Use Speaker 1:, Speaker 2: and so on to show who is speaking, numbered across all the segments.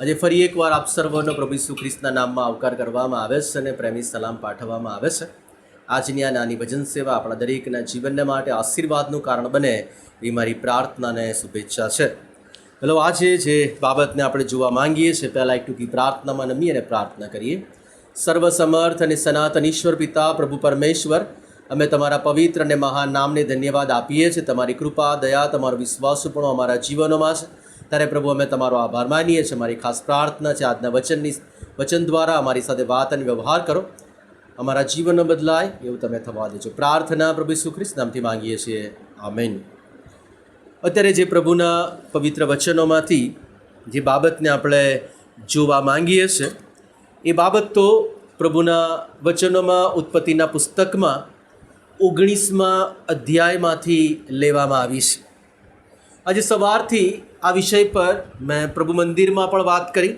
Speaker 1: આજે ફરી એકવાર આપ સર્વનો પ્રભુ ઈસુ ખ્રિસ્તના નામમાં આવકાર કરવામાં આવે છે અને પ્રેમી સલામ પાઠવવામાં આવે છે. આજની આ નાની ભજન સેવા આપણા દરેકના જીવનને માટે આશીર્વાદનું કારણ બને એ મારી પ્રાર્થના અને શુભેચ્છા છે. ચલો, આજે જે બાબતને આપણે જોવા માંગીએ છીએ, પહેલાં એક ટૂંકી પ્રાર્થનામાં નમી અને પ્રાર્થના કરીએ. સર્વસમર્થ અને સનાતન ઈશ્વર પિતા, પ્રભુ પરમેશ્વર, અમે તમારા પવિત્ર અને મહાન નામને ધન્યવાદ આપીએ છીએ. તમારી કૃપા, દયા, તમારો વિશ્વાસપણો અમારા જીવનોમાં છે. ત્યારે પ્રભુ, અમે તમારો આભાર માનીએ છીએ. મારી ખાસ પ્રાર્થના છે, આજના વચનની વચન દ્વારા અમારી સાથે વાત અને વ્યવહાર કરો. અમારા જીવનનો બદલાય એવું તમે થવા દેજો. પ્રાર્થના પ્રભુ સુખ્રિસ્ત નામથી માંગીએ છીએ. આમેન. અત્યારે જે પ્રભુના પવિત્ર વચનોમાંથી જે બાબતને આપણે જોવા માંગીએ છીએ, એ બાબત તો પ્રભુના વચનોમાં, ઉત્પત્તિના પુસ્તકમાં ઓગણીસમાં અધ્યાયમાંથી લેવામાં આવી છે. આજે સવારથી આ વિષય પર મેં પ્રભુ મંદિરમાં પણ વાત કરી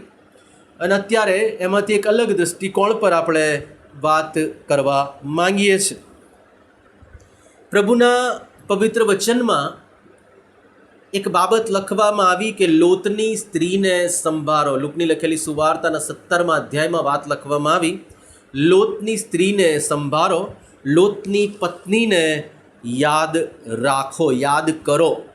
Speaker 1: અને અત્યારે એમાંથી એક અલગ દૃષ્ટિકોણ પર આપણે વાત કરવા માંગીએ છીએ. પ્રભુના પવિત્ર વચનમાં એક બાબત લખવામાં આવી કે લોતની સ્ત્રીને સંભાળો લુકની લખેલી સુવાર્તાના સત્તરમાં અધ્યાયમાં વાત લખવામાં આવી. લોતની સ્ત્રીને સંભાળો લોતની પત્નીને યાદ રાખો, યાદ કરો.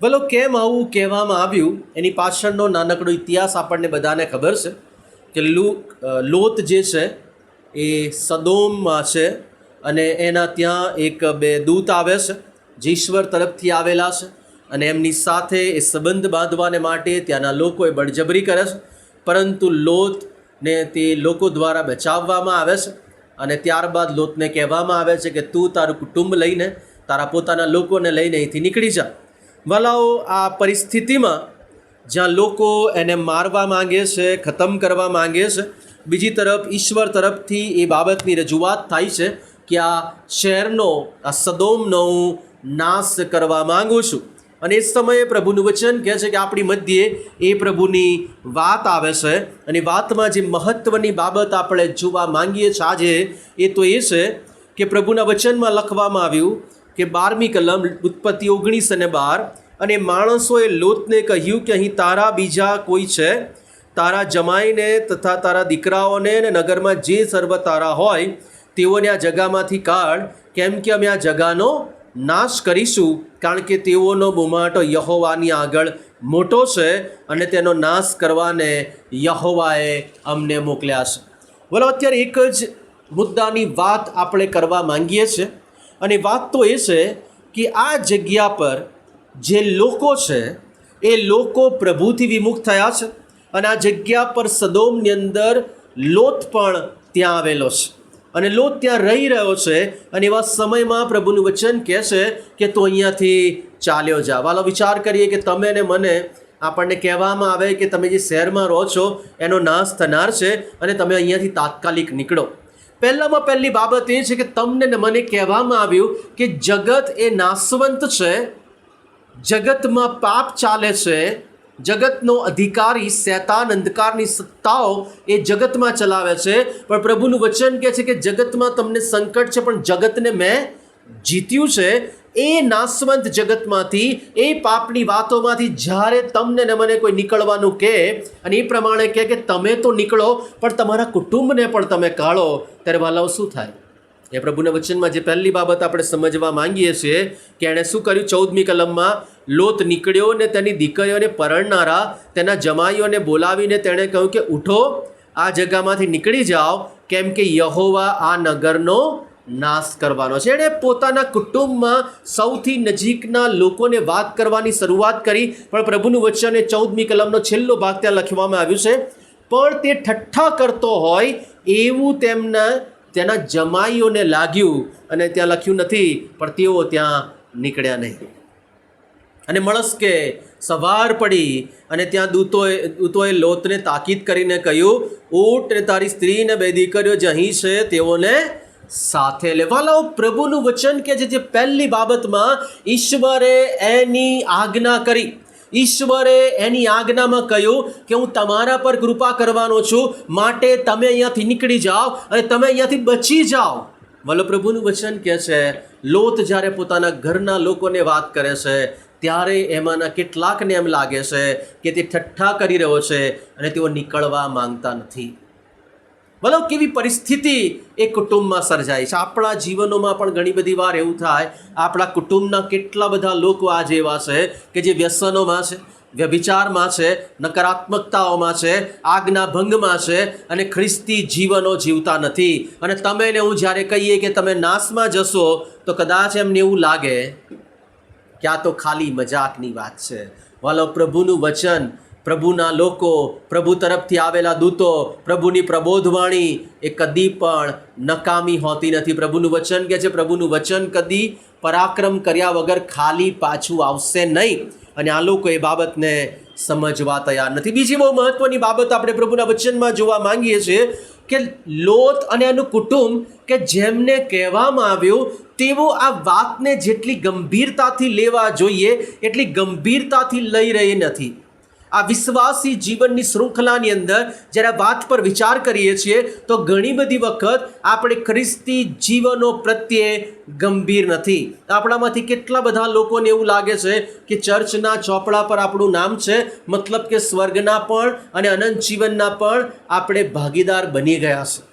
Speaker 1: ભલો કેમ આવું કહેવામાં આવ્યું? એની પાછળનો નાનકડો ઇતિહાસ આપણને બધાને ખબર છે કે લુ લોત જે છે એ સદોમમાં છે અને એના ત્યાં એક, બે દૂત આવે છે, જે ઈશ્વર તરફથી આવેલા છે અને એમની સાથે એ સંબંધ બાંધવાને માટે ત્યાંના લોકોએ બળજબરી કરે છે. પરંતુ લોતને તે લોકો દ્વારા બચાવવામાં આવે છે અને ત્યારબાદ લોતને કહેવામાં આવે છે કે તું તારું કુટુંબ લઈને તારા પોતાના લોકોને લઈને અહીંથી નીકળી જા. વલાઓ આ પરિસ્થિતિમાં જ્યાં લોકો એને મારવા માંગે છે, ખતમ કરવા માંગે છે, બીજી તરફ ઈશ્વર તરફથી એ બાબતની રજૂઆત થાય છે કે આ શહેરનો, આ સદોમનો હું નાશ કરવા માંગુ છું. અને એ સમયે પ્રભુનું વચન કહે છે કે આપણી મધ્યે એ પ્રભુની વાત આવે છે અને વાતમાં જે મહત્ત્વની બાબત આપણે જોવા માંગીએ છીએ આજે એ તો એ છે કે પ્રભુના વચનમાં લખવામાં આવ્યું કે બારમી કલમ ઉત્પત્તિ ઓગણીસ અને બાર. અને માણસોએ લોતને કહ્યું કે અહીં તારા બીજા કોઈ છે? તારા જમાઈને તથા તારા દીકરાઓને અને નગરમાં જે સર્વ તારા હોય, તેઓને આ જગામાંથી કાઢ, કેમ કે અમે આ જગાનો નાશ કરીશું. કારણ કે તેઓનો બુમાટો યહોવાની આગળ મોટો છે અને તેનો નાશ કરવાને યહોવાએ અમને મોકલ્યા છે. બોલો, અત્યારે એક જ મુદ્દાની વાત આપણે કરવા માંગીએ છીએ. અને વાત તો એ છે કે આ જગ્યા પર જે લોકો છે, એ લોકો પ્રભુથી વિમુખ થયા છે અને આ જગ્યા પર સદોમની અંદર લોત પણ ત્યાં આવેલો છે. અને લોત ત્યાં રહી રહ્યો છે અને એવા સમયમાં પ્રભુનું વચન કહે છે કે તું અહીંયાથી ચાલ્યો જા. વાલો, વિચાર કરીએ કે તમે ને મને આપણને કહેવામાં આવે કે તમે જે શહેરમાં રહો છો, એનો નાશ થનાર છે અને તમે અહીંયાથી તાત્કાલિક નીકળો. પહેલામાં પહેલી બાબત એ છે કે તમને ને મને કહેવામાં આવ્યું કે જગત એ નાશવંત છે, જગતમાં પાપ ચાલે છે, જગતનો અધિકારી શૈતાન, અંધકારની સત્તાઓ એ જગતમાં ચલાવે છે. પણ પ્રભુનું વચન કહે છે કે જગતમાં તમને સંકટ છે, પણ જગતને મેં જીત્યું છે, એ નાશવંત જગતમાંથી, એ પાપની વાતોમાંથી જ્યારે તમને ને મને કોઈ નીકળવાનું કહે અને એ પ્રમાણે કહે કે તમે તો નીકળો, પણ તમારા કુટુંબને પણ તમે કાઢો, ત્યારે વાલાઓ શું થાય? એ પ્રભુના વચનમાં જે પહેલી બાબત આપણે સમજવા માંગીએ છીએ કે એણે શું કર્યું? ચૌદમી કલમમાં લોત નીકળ્યો ને તેની દીકરીઓને પરણનારા, તેના જમાઈઓને બોલાવીને તેણે કહ્યું કે, ઉઠો, આ જગામાંથી નીકળી જાઓ, કેમ કે યહોવા આ નગરનો નાશ કરવાનો છે. એણે પોતાના કુટુંબમાં સૌથી નજીકના લોકોને વાત કરવાની શરૂઆત કરી. પણ પ્રભુનું વચન એ ચૌદમી કલમનો છેલ્લો ભાગ ત્યાં લખવામાં આવ્યું છે. પણ તે ઠઠ્ઠા કરતો હોય એવું તેમના, તેના જમાઈઓને લાગ્યું અને ત્યાં લખ્યું નથી, પણ તેઓ ત્યાં નીકળ્યા નહીં. અને મળસ્કે સવાર પડી અને ત્યાં દૂતોએ દૂતોએ લોતને તાકીદ કરીને કહ્યું ને તારી સ્ત્રી ને બે દીકરીઓ જે અહીં છે તેઓને સાથે લેવાલાઓ પ્રભુનું વચન કે જે પહેલી બાબતમાં ઈશ્વરે એની આજ્ઞા કરી. ઈશ્વરે એની આજ્ઞામાં કહ્યું કે હું તમારા પર કૃપા કરવાનો છું, માટે તમે અહીંયાથી નીકળી જાઓ અને તમે અહીંયાથી બચી જાઓ. વલ્લભ પ્રભુનું વચન કહે છે, લોત જ્યારે પોતાના ઘરના લોકોને વાત કરે છે, ત્યારે એમાંના કેટલાકને એમ લાગે છે કે તે ઠઠ્ઠા કરી રહ્યો છે અને તેઓ નીકળવા માંગતા નથી. ભલો કેવી પરિસ્થિતિ એ કુટુંબમાં સર્જાય છે. આપણા જીવનોમાં પણ ઘણી બધી વાર એવું થાય, આપણા કુટુંબના કેટલા બધા લોકો આજે એવા છે કે જે વ્યસનોમાં છે, વ્યભિચારમાં છે, નકારાત્મકતાઓમાં છે આજ્ઞા ભંગમાં છે અને ખ્રિસ્તી જીવનો જીવતા નથી. અને તમે ને હું જ્યારે કહીએ કે તમે નાશમાં જશો, તો કદાચ એમને એવું લાગે કે આ તો ખાલી મજાકની વાત છે. વાલો પ્રભુનું વચન પ્રભુના લોકો, પ્રભુ તરફથી આવેલા દૂતો, પ્રભુની પ્રબોધવાણી એ કદી પણ નકામી હોતી નથી. પ્રભુનું વચન કે છે, પ્રભુનું વચન કદી પરાક્રમ કર્યા વગર ખાલી પાછું આવશે નહીં. અને આ લોકો એ બાબતને સમજવા તૈયાર નથી. બીજી બહુ મહત્વની બાબત આપણે પ્રભુના વચનમાં જોવા માંગીએ છીએ કે લોત અને એનું કુટુંબ કે જેમને કહેવામાં આવ્યું, તેઓ આ વાતને જેટલી ગંભીરતાથી લેવા જોઈએ, એટલી ગંભીરતાથી લઈ રહી નથી. આ વિશ્વાસી જીવનની શૃંખલાની અંદર જ્યારે વાત પર વિચાર કરીએ છીએ, તો ઘણી બધી વખત આપણે ખ્રિસ્તી જીવનો પ્રત્યે ગંભીર નથી. આપણામાંથી કેટલા બધા લોકોને એવું લાગે છે કે ચર્ચના ચોપડા પર આપણું નામ છે, મતલબ કે સ્વર્ગના પણ અને અનંત જીવનના પણ આપણે ભાગીદાર બની ગયા છે.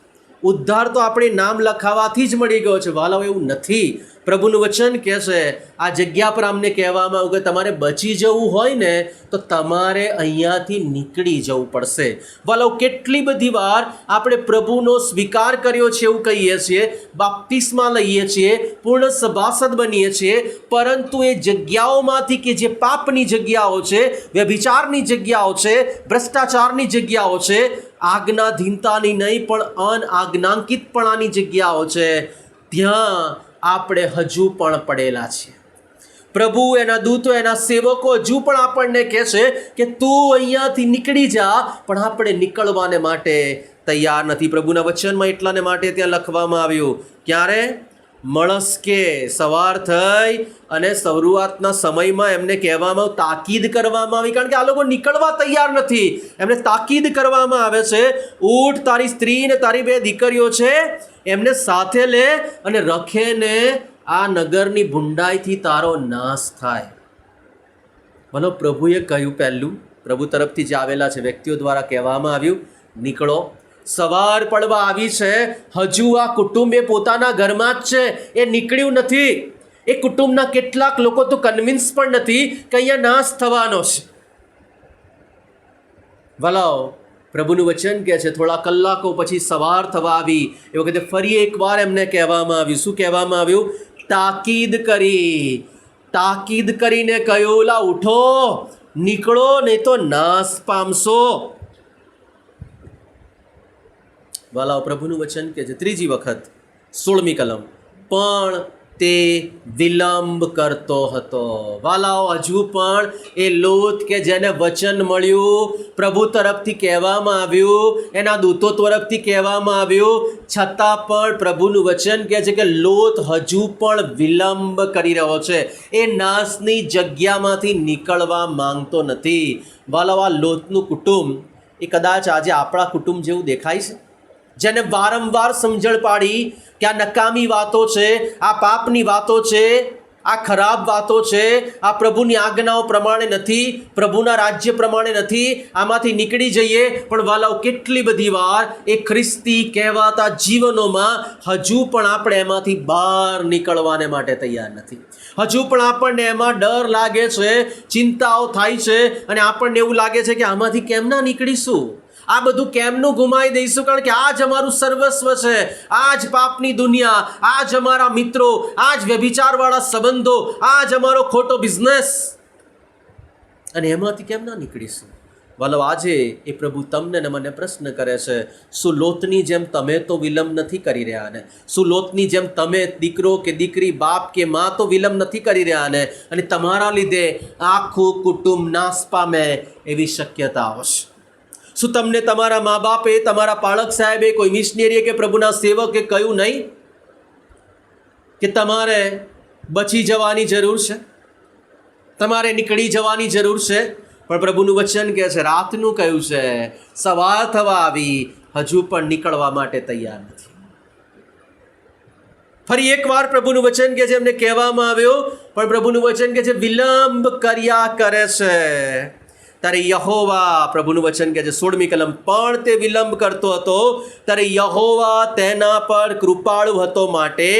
Speaker 1: ઉદ્ધાર તો આપણે નામ લખાવાથી જ મળી ગયો છે વાલાઓ એવું નથી. પ્રભુનું વચન કહેશે. આ જગ્યા પર અમને કહેવામાં આવ્યું કે તમારે બચી જવું હોય ને, તો તમારે અહીંયાથી નીકળી જવું પડશે. વાલો, કેટલી બધી વાર આપણે પ્રભુનો સ્વીકાર કર્યો છે એવું કહીએ છીએ, બાપ્તિસમાં લઈએ છીએ, પૂર્ણ સભાસદ બનીએ છીએ, પરંતુ એ જગ્યાઓમાંથી કે જે પાપની જગ્યાઓ છે, વ્યભિચારની જગ્યાઓ છે, ભ્રષ્ટાચારની જગ્યાઓ છે, આજ્ઞાધીનતાની નહીં પણ અનઆજ્ઞાંકિતપણાની જગ્યાઓ છે. ત્યાં આપણે હજુ પણ પડેલા છીએ. પ્રભુ, એના દૂતો, એના સેવકો હજુ પણ આપણને કહે છે કે તું અહીંયાથી નીકળી જા, પણ આપણે નીકળવાને માટે તૈયાર નથી. પ્રભુના વચનમાં એટલાને માટે ત્યાં લખવામાં આવ્યું. ક્યારે? મળસ્કે સવાર થઈ અને શરૂઆતના સમયમાં એમને કહેવામાં તાકીદ કરવામાં આવી. કારણ કે આ લોકો નીકળવા તૈયાર નથી. એમને તાકીદ કરવામાં આવે છે. ઊઠ તારી સ્ત્રી ને તારી બે દીકરીઓ છે. એમને સાથે લે અને રખે ને આ નગરની ભૂંડાઈથી તારો નાશ થાય. ભલો પ્રભુએ કહ્યું પહેલું. પ્રભુ તરફથી જે આવેલા છે, વ્યક્તિઓ દ્વારા કહેવામાં આવ્યું, નીકળો. સવાર પડવા આવી છે. હજુ આ કુટુંબ એ પોતાના ઘરમાં જ છે. એ નીકળ્યું નથી. એ કુટુંબના કેટલાક લોકો તો કન્વિન્સ પણ નથી કે અહીંયા નાશ થવાનો છે. વલાઓ, પ્રભુનું વચન કહે છે, થોડા કલાકો પછી સવાર થવા આવી. એ વખતે ફરી એકવાર એમને કહેવામાં આવ્યું. શું કહેવામાં આવ્યું? તાકીદ કરી. તાકીદ કરીને કહ્યું, લા, ઉઠો. નીકળો, નહીં તો નાશ પામશો. વાલાઓ પ્રભુનું વચન કે છે ત્રીજી વખત સોળમી કલમ, પણ તે વિલંબ કરતો હતો. વાલાઓ, હજુ પણ એ લોથ કે જેને વચન મળ્યું પ્રભુ તરફથી કહેવામાં આવ્યું, એના દૂતો તરફથી કહેવામાં આવ્યું, છતાં પણ પ્રભુનું વચન કહે છે કે લોથ હજુ પણ વિલંબ કરી રહ્યો છે. એ નાશની જગ્યામાંથી નીકળવા માંગતો નથી. વાલાઓ, આ લોથનું કુટુંબ, એ કદાચ આજે આપણા કુટુંબ જેવું દેખાય છે? જેને વારંવાર સમજણ પાડી કે આ નકામી વાતો છે, આ પાપની વાતો છે, આ ખરાબ વાતો છે, આ પ્રભુની આજ્ઞાઓ પ્રમાણે નથી, પ્રભુના રાજ્ય પ્રમાણે નથી, આમાંથી નીકળી જઈએ. પણ વાલાઓ, કેટલી બધી વાર એ ખ્રિસ્તી કહેવાતા જીવનોમાં હજુ પણ આપણે એમાંથી બહાર નીકળવાને માટે તૈયાર નથી. હજુ પણ આપણને એમાં ડર લાગે છે, ચિંતાઓ થાય છે અને આપણને એવું લાગે છે કે આમાંથી કેમ ના નીકળીશું? આ બધું કેમનું ગુમાવી દઈશું? કારણ કે આ જ અમારું સર્વસ્વ છે. આ જ પાપની દુનિયા આ જ અમારા મિત્રો આ જ વ્યભિચારવાળા સંબંધો આ જ અમારો ખોટો બિઝનેસ અને એમાંથી કેમ ના નીકળીશું? વાલો, આજે એ પ્રભુ તમને ને મને પ્રશ્ન કરે છે, શું લોતની જેમ તમે તો વિલંબ નથી કરી રહ્યા ને? શું જેમ તમે દીકરો કે દીકરી, બાપ કે મા તો વિલંબ નથી કરી રહ્યા ને? અને તમારા લીધે આખું કુટુંબ નાશ પામે એવી શક્યતા આવશે શું તમને તમારા મા બાપે, તમારા પાળક સાહેબે, કોઈ મિશનરીએ કે પ્રભુના સેવકે કહ્યું નહીં કે તમારે બચી જવાની જરૂર છે? તમારે નીકળી જવાની જરૂર છે? પણ પ્રભુનું વચન કહે છે, રાતનું કહ્યું છે, સવાર થવા આવી, હજુ પણ નીકળવા માટે તૈયાર નથી. ફરી એકવાર પ્રભુનું વચન કે છે, એમને કહેવામાં આવ્યું, પણ પ્રભુનું વચન કે છે, વિલંબ કર્યા કરે છે. ત્યારે યહોવા પ્રભુનું વચન કહે છે સોળમી કલમ પણ તે વિલંબ કરતો હતો, ત્યારે યહોવા તેના પર કૃપાળુ હતો માટે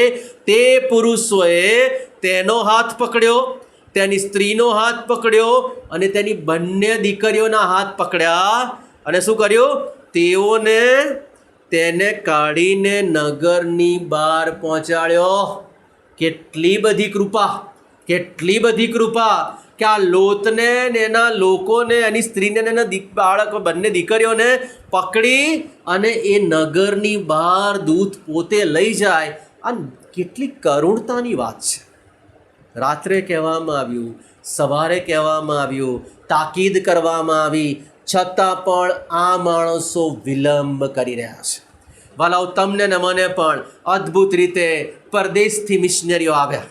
Speaker 1: તે પુરુષોએ તેનો હાથ પકડ્યો, તેની સ્ત્રીનો હાથ પકડ્યો અને તેની બંને દીકરીઓના હાથ પકડ્યા. અને શું કર્યું? તેઓને તેને કાઢીને નગરની બહાર પહોંચાડ્યો. કેટલી બધી કૃપા, કેટલી બધી કૃપા. કે આ લોતને ને એના લોકોને, એની સ્ત્રીને એના દીક બાળક બંને દીકરીઓને પકડી અને એ નગરની બહાર દૂધ પોતે લઈ જાય. આ કેટલી કરુણતાની વાત છે. રાત્રે કહેવામાં આવ્યું, સવારે કહેવામાં આવ્યું, તાકીદ કરવામાં આવી, છતાં પણ આ માણસો વિલંબ કરી રહ્યા છે. વાલાઓ, તમને ને મને પણ અદ્ભુત રીતે પરદેશથી મિશનરીઓ આવ્યા.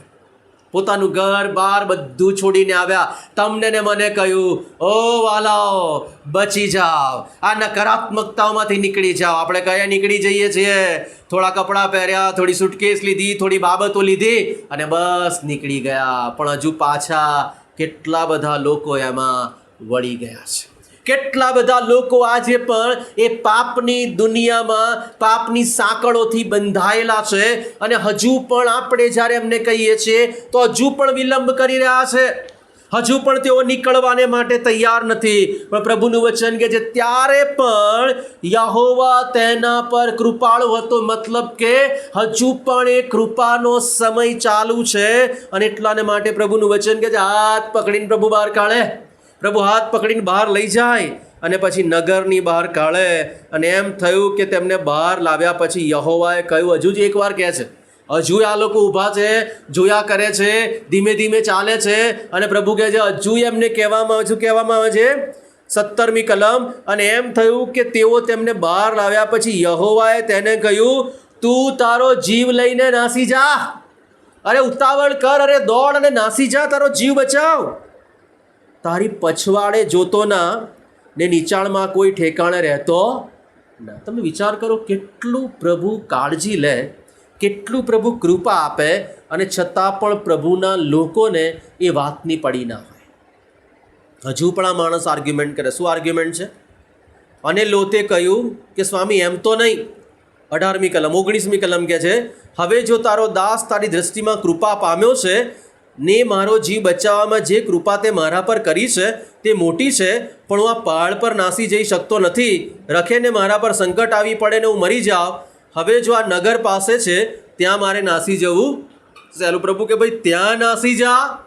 Speaker 1: પોતાનું ઘર બાર બધું છોડીને આવ્યા. તમને ને મને કહ્યું, ઓ વાલાઓ, બચી જાઓ. આ નકારાત્મકતાઓમાંથી નીકળી જાઓ. આપણે કયા નીકળી જઈએ છીએ? થોડા કપડાં પહેર્યા, થોડી સુટકેસ લીધી, થોડી બાબતો લીધી અને બસ નીકળી ગયા. પણ હજુ પાછા કેટલા બધા લોકો એમાં વળી ગયા છે. કેટલા બધા લોકો આજે પણ એ પાપની દુનિયામાં પાપની સાંકળોથી બંધાયેલા છે અને હજુ પણ આપણે જ્યારે એમને કહીએ છીએ તો હજુ પણ વિલંબ કરી રહ્યા છે. હજુ પણ તેઓ નીકળવાને માટે તૈયાર નથી. પણ પ્રભુનું વચન કે છે ત્યારે પણ યહોવા તેના પર કૃપાળુ હતો, મતલબ કે હજુ પણ એ કૃપાનો સમય ચાલુ છે અને એટલાને માટે પ્રભુનું વચન કે જે હાથ પકડીને પ્રભુ બહાર કાઢે. પ્રભુ હાથ પકડીને બહાર લઈ જાય અને પછી નગરની બહાર કાઢે. અને એમ થયું કે તેમને બહાર લાવ્યા પછી યહોવાએ કહ્યું, હજુ જ એકવાર કહે છે, હજુ આ લોકો ઊભા છે, જોયા કરે છે, ધીમે ધીમે ચાલે છે. અને પ્રભુ કહે છે, હજુ એમને કહેવામાં આવે છે, કહેવામાં આવે છે, સત્તરમી કલમ. અને એમ થયું કે તેઓ તેમને બહાર લાવ્યા પછી યહોવાએ તેને કહ્યું, તું તારો જીવ લઈને નાસી જા. અરે ઉતાવળ કર, અરે દોડ અને નાસી જા, તારો જીવ બચાવ. તારી પછવાડે જોતો ના ને નીચાણમાં કોઈ ઠેકાણે રહેતો ના. તમે વિચાર કરો કેટલું પ્રભુ કાળજી લે, કેટલું પ્રભુ કૃપા આપે અને છતાં પણ પ્રભુના લોકોને એ વાતની પડી ના હોય. હજુ પણ આ માણસ આર્ગ્યુમેન્ટ કરે. શું આર્ગ્યુમેન્ટ છે? અને લોતે કહ્યું કે, સ્વામી, એમ તો નહીં. અઢારમી કલમ, ઓગણીસમી કલમ કે છે, હવે જો તારો દાસ તારી દ્રષ્ટિમાં કૃપા પામ્યો છે ને મારો જીવ બચાવવામાં જે કૃપા તે મારા પર કરી છે, તે મોટી છે, પણ હું આ પહાડ પર નાસી જઈ શકતો નથી. રખે ને મારા પર સંકટ આવી પડે ને હું મરી જાઉં. હવે જો આ નગર પાસે છે, ત્યાં મારે નાસી જવું. સહેલું પ્રભુ કે ભાઈ, ત્યાં નાસી જા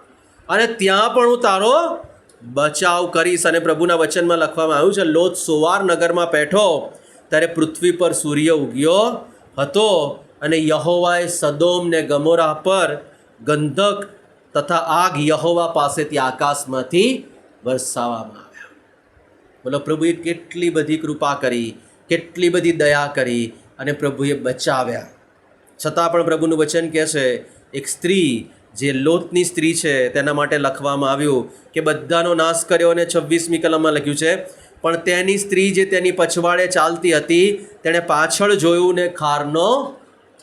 Speaker 1: અને ત્યાં પણ હું તારો બચાવ કરીશ અને પ્રભુના વચનમાં લખવામાં આવ્યું છે, લોત સોવાર નગરમાં બેઠો, ત્યારે પૃથ્વી પર સૂર્ય ઉગ્યો હતો અને યહોવાએ સદોમ ને ગમોરા પર ગંધક તથા આગ યહોવા પાસેથી આકાશમાંથી વરસાવવામાં આવ્યા. બોલો, પ્રભુએ કેટલી બધી કૃપા કરી, કેટલી બધી દયા કરી અને પ્રભુએ બચાવ્યા. છતાં પણ પ્રભુનું વચન કહે છે, એક સ્ત્રી જે લોતની સ્ત્રી છે, તેના માટે લખવામાં આવ્યું કે બધાનો નાશ કર્યો અને છવ્વીસમી કલમમાં લખ્યું છે, પણ તેની સ્ત્રી જે તેની પછવાડે ચાલતી હતી, તેણે પાછળ જોયું ને ખારનો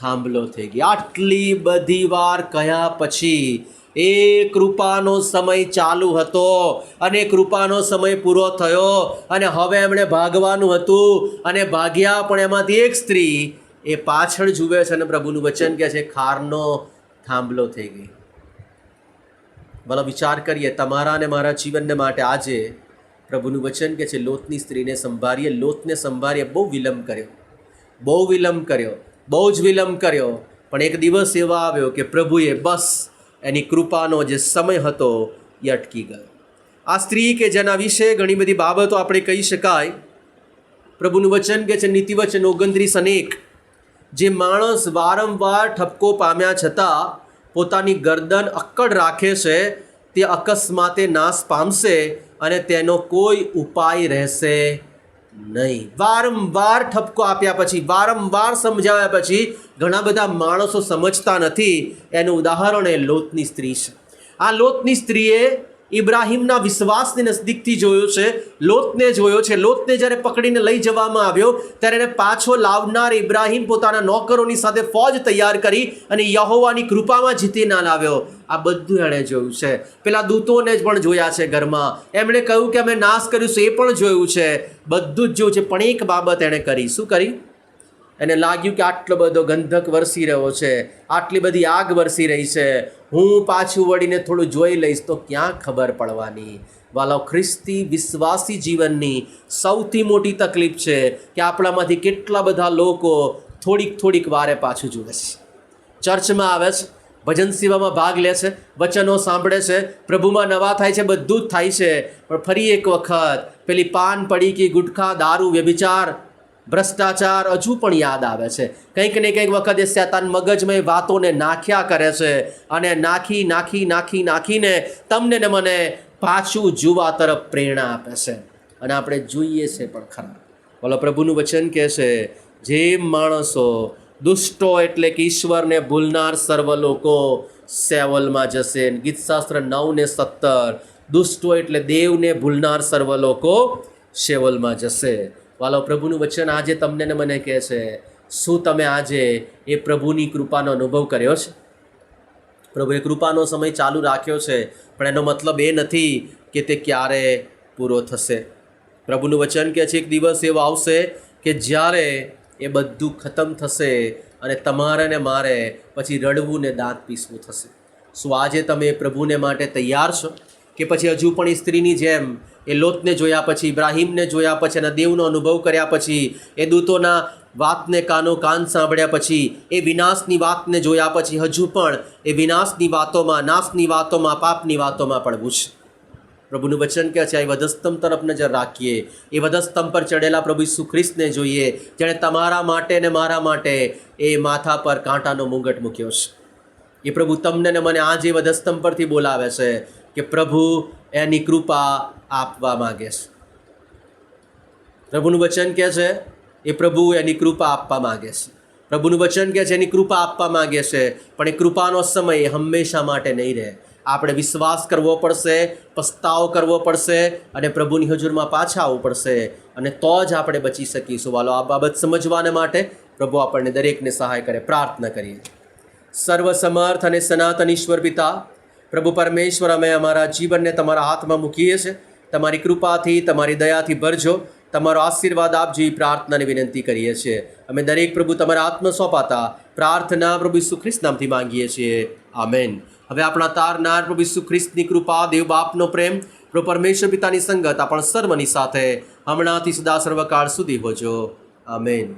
Speaker 1: થાંભલો થઈ ગઈ આટલી બધી વાર કહ્યા પછી એ કૃપાનો સમય ચાલુ હતો અને કૃપાનો સમય પૂરો થયો અને હવે એમણે ભાગવાનું હતું અને ભાગ્યા પણ એમાંથી એક સ્ત્રી એ પાછળ જુએ છે અને પ્રભુનું વચન કહે છે, ખારનો થાંભલો થઈ ગઈ. ભલે વિચાર કરીએ, તમારા અને મારા જીવનને માટે આજે પ્રભુનું વચન કે છે, લોતની સ્ત્રીને સંભાળીએ. લોતને સંભાળીએ બહુ વિલંબ કર્યો. બહુ વિલંબ કર્યો. બહુ જ વિલંબ કર્યો. પણ એક દિવસ એવો આવ્યો કે પ્રભુએ બસ એની કૃપાનો જે સમય હતો એ અટકી ગયો. આ સ્ત્રી કે જેના વિશે ઘણી બધી બાબતો આપણે કહી શકાય, પ્રભુનું વચન કે છે નીતિવચન ઓગણત્રીસ અનેક જે માણસ વારંવાર ઠપકો પામ્યા છતાં પોતાની ગરદન અક્કડ રાખે છે, તે અકસ્માતે નાશ પામશે અને તેનો કોઈ ઉપાય રહેશે નહીં. વારંવાર ઠપકો આપ્યા પછી, વારંવાર સમજાવ્યા પછી ઘણા બધા માણસો સમજતા નથી. એનું ઉદાહરણ એ લોતની સ્ત્રી છે. આ લોતની સ્ત્રીએ ઇબ્રાહિમના વિશ્વાસની નજદીકથી જોયો છે, લોતને જોયો છે. લોતને જ્યારે પકડીને લઈ જવામાં આવ્યો, ત્યારે એને પાછો લાવનાર ઇબ્રાહિમ પોતાના નોકરોની સાથે ફોજ તૈયાર કરી અને યહોવાની કૃપામાં જીતી ના લાવ્યો. આ બધું એણે જોયું છે. પેલા દૂતોને જ પણ જોયા છે ઘરમાં. એમણે કહ્યું કે અમે નાશ કર્યું છે, એ પણ જોયું છે. બધું જ જોયું છે, પણ એક બાબત એણે કરી. શું કરી? એને લાગ્યું કે આટલો બધો ગંધક વરસી રહ્યો છે. આટલી બધી આગ વરસી રહી છે. હું પાછું વળીને થોડું જોઈ લઈશ તો ક્યાં ખબર પડવાની? વાલો, ખ્રિસ્તી વિશ્વાસી જીવનની સૌથી મોટી તકલીફ છે કે આપણામાંથી કેટલા બધા લોકો થોડીક થોડીક વારે પાછું જુએ છે. ચર્ચમાં આવે છે, ભજન સેવામાં ભાગ લે છે, વચનો સાંભળે છે, પ્રભુમાં નવા થાય છે, બધું જ થાય છે. પણ ફરી એક વખત પેલી પાન પડી કે ગુટખા, દારૂ, વ્યભિચાર ભ્રષ્ટાચાર હજુ પણ યાદ આવે છે. કંઈક ને કંઈક વખત એ શેતાન મગજમય વાતોને નાખ્યા કરે છે અને નાખી નાખી નાખી, નાખીને તમને ને મને પાછું જુવા તરફ પ્રેરણા આપે છે. અને આપણે જોઈએ છે પણ ખરા. બોલો પ્રભુનું વચન કહે છે જે માણસો દુષ્ટો એટલે કે ઈશ્વરને ભૂલનાર સર્વ લોકો સેવલમાં જશે. ગીતશાસ્ત્ર નવ ને સત્તર, દુષ્ટો એટલે દેવને ભૂલનાર સર્વ લોકો સેવલમાં જશે. વાલો, પ્રભુનું વચન આજે તમને ને મને કહે છે. શું તમે આજે એ પ્રભુની કૃપાનો અનુભવ કર્યો છે? પ્રભુએ કૃપાનો સમય ચાલુ રાખ્યો છે, પણ એનો મતલબ એ નથી કે તે ક્યારે પૂરો થશે. પ્રભુનું વચન કહે છે, એક દિવસ એવો આવશે કે જ્યારે એ બધું ખતમ થશે અને તમારે ને મારે પછી રડવું ને દાંત પીસવું થશે. શું આજે તમે પ્રભુને માટે તૈયાર છો? કે પછી હજુ પણ એ સ્ત્રીની જેમ એ લોતને જોયા પછી, ઇબ્રાહીમને જોયા પછી અને દેવનો અનુભવ કર્યા પછી, એ દૂતોના વાતને કાનો કાન સાંભળ્યા પછી, એ વિનાશની વાતને જોયા પછી હજુ પણ એ વિનાશની વાતોમાં, નાશની વાતોમાં, પાપની વાતોમાં પડવું છે પ્રભુનું વચન કહે છે એ વધસ્તંભ તરફ નજર રાખીએ. એ વધસ્તંભ પર ચડેલા પ્રભુ ઈસુ જોઈએ. જેણે તમારા માટે ને મારા માટે એ માથા પર કાંટાનો મુંગટ મૂક્યો છે. એ પ્રભુ તમને ને મને આજે વધસ્તંભ પરથી બોલાવે છે કે પ્રભુ એની કૃપા આપવા માગે છે. પ્રભુનું વચન કહે છે, એ પ્રભુ એની કૃપા આપવા માગે છે. પ્રભુનું વચન કહે છે, એની કૃપા આપવા માગે છે, પણ એ કૃપાનો સમય હંમેશા માટે નહીં રહે. આપણે વિશ્વાસ કરવો પડશે, પસ્તાવો કરવો પડશે અને પ્રભુની હજુરમાં પાછા આવવું પડશે અને તો જ આપણે બચી શકીશું. વાલો, આ બાબત સમજવાને માટે પ્રભુ આપણને દરેકને સહાય કરે, પ્રાર્થના કરીએ. સર્વ સમર્થ અને સનાતન ઈશ્વર પિતા પ્રભુ પરમેશ્વર, અમે અમારા જીવનને તમારા હાથમાં મૂકીએ છીએ. તમારી કૃપાથી, તમારી દયાથી ભરજો. તમારો આશીર્વાદ આપજો એ પ્રાર્થનાની વિનંતી કરીએ છીએ. અમે દરેક પ્રભુ તમારા આત્મ સોંપાતા પ્રાર્થના પ્રભુ ઈસુ ખ્રિસ્ત નામથી માંગીએ છીએ. આમેન. હવે આપણા તારનાર પ્રભુ ઈસુ ખ્રિસ્તની કૃપા, દેવ બાપનો પ્રેમ, પ્રભુ પરમેશ્વર પિતાની સંગત આપણ સર્વની સાથે હમણાંથી સદા સર્વકાળ સુધી હોજો. આમેન.